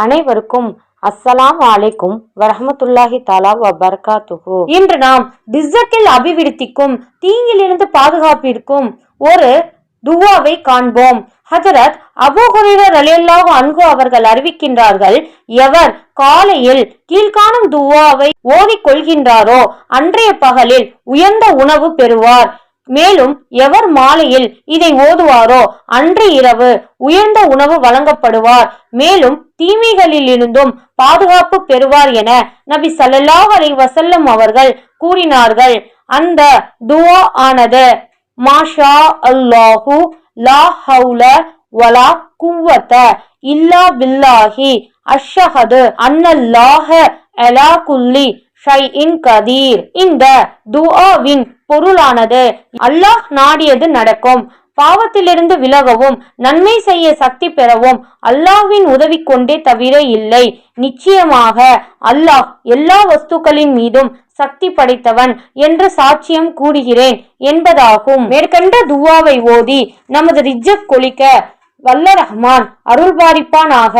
அனைவருக்கும் அஸ்ஸலாம் வலைக்கும் வரஹமத்துல்லாஹி தாலா வபர்காத்துகு இன்று நாம் டிசக்கில் அபிவிருத்திக்கும் தீயிலிருந்து பாதுகாப்பிற்கும் ஒரு துவாவை காண்போம். ஹஜரத் அபூ ஹுரைரா ரலியல்லாஹு அன்ஹு அவர்கள் அறிவிக்கின்றார்கள் எவர் காலையில் கீழ்காணும் துவாவை ஓதிக் கொள்கின்றாரோ அன்றைய பகலில் உயர்ந்த உணவு பெறுவார். மேலும் எவர் மாலையில் இதை ஓதுவாரோ? அன்று இரவு உயர்ந்த உணவு வழங்கப்படுவார். மேலும் தீமைகளில் இருந்தும் பாதுகாப்பு பெறுவார் என நபி சல்லாஹ் அலைஹி வசல்லம் அவர்கள் கூறினார்கள். அந்த துவா ஆனது மாஷா அல்லாஹு லா ஹவுல வலா குவத்த இல்லா பில்லாஹி அஷ்ஷஹது அன்னல்லாஹ அலா குல்லி ஷைஇன் கதீர். இந்த துஆவின் பொருளானது அல்லாஹ் நாடியது நடக்கும். பாவத்திலிருந்து விலகவும் நன்மை செய்ய சக்தி பெறவும் அல்லாஹ்வின் உதவி கொண்டே தவிர இல்லை. நிச்சயமாக அல்லாஹ் எல்லா வஸ்துக்களின் மீதும் சக்தி படைத்தவன் என்று சாட்சியம் கூறுகிறேன் என்பதாகும். மேற்கண்ட துவாவை ஓதி நமது ரிஜக் கொளிக்க வல்ல ரஹ்மான் அருள்பாரிப்பானாக.